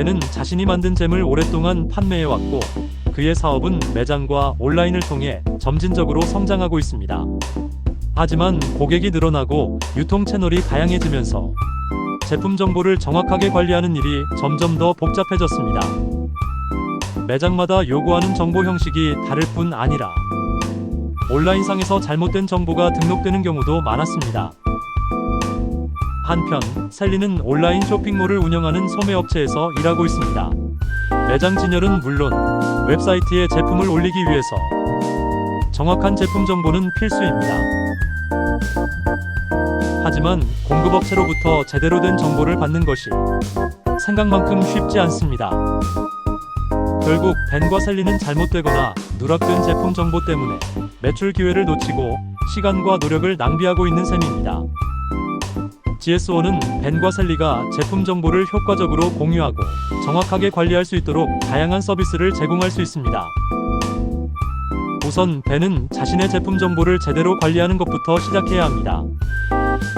벤은 자신이 만든 잼을 오랫동안 판매해왔고 그의 사업은 매장과 온라인을 통해 점진적으로 성장하고 있습니다. 하지만 고객이 늘어나고 유통 채널이 다양해지면서 제품 정보를 정확하게 관리하는 일이 점점 더 복잡해졌습니다. 매장마다 요구하는 정보 형식이 다를 뿐 아니라 온라인상에서 잘못된 정보가 등록되는 경우도 많았습니다. 한편 셀리는 온라인 쇼핑몰을 운영하는 소매업체에서 일하고 있습니다. 매장 진열은 물론 웹사이트에 제품을 올리기 위해서 정확한 제품 정보는 필수입니다. 하지만 공급업체로부터 제대로 된 정보를 받는 것이 생각만큼 쉽지 않습니다. 결국 벤과 셀리는 잘못되거나 누락된 제품 정보 때문에 매출 기회를 놓치고 시간과 노력을 낭비하고 있는 셈입니다. GS1은 벤과 셀리가 제품 정보를 효과적으로 공유하고 정확하게 관리할 수 있도록 다양한 서비스를 제공할 수 있습니다. 우선 벤은 자신의 제품 정보를 제대로 관리하는 것부터 시작해야 합니다.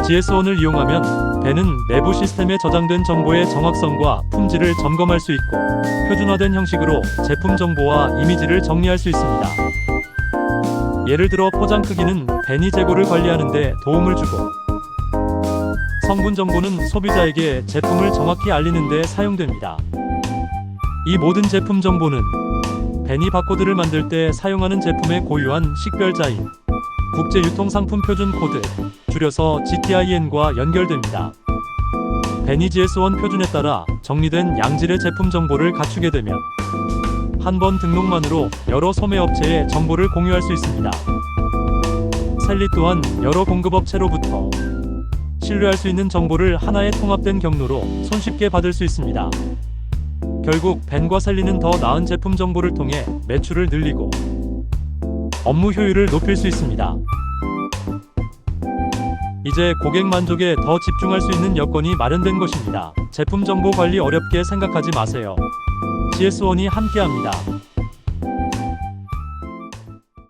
GS1을 이용하면 벤은 내부 시스템에 저장된 정보의 정확성과 품질을 점검할 수 있고 표준화된 형식으로 제품 정보와 이미지를 정리할 수 있습니다. 예를 들어 포장 크기는 벤이 재고를 관리하는 데 도움을 주고 성분 정보는 소비자에게 제품을 정확히 알리는 데 사용됩니다. 이 모든 제품 정보는 벤이 바코드를 만들 때 사용하는 제품의 고유한 식별자인 국제 유통상품 표준 코드 줄여서 GTIN과 연결됩니다. 벤이 GS1 표준에 따라 정리된 양질의 제품 정보를 갖추게 되면 한 번 등록만으로 여러 소매업체의 정보를 공유할 수 있습니다. 셀리 또한 여러 공급업체로부터 신뢰할 수 있는 정보를 하나의 통합된 경로로 손쉽게 받을 수 있습니다. 결국 벤과 셀리는 더 나은 제품 정보를 통해 매출을 늘리고 업무 효율을 높일 수 있습니다. 이제 고객 만족에 더 집중할 수 있는 여건이 마련된 것입니다. 제품 정보 관리 어렵게 생각하지 마세요. GS1이 함께합니다.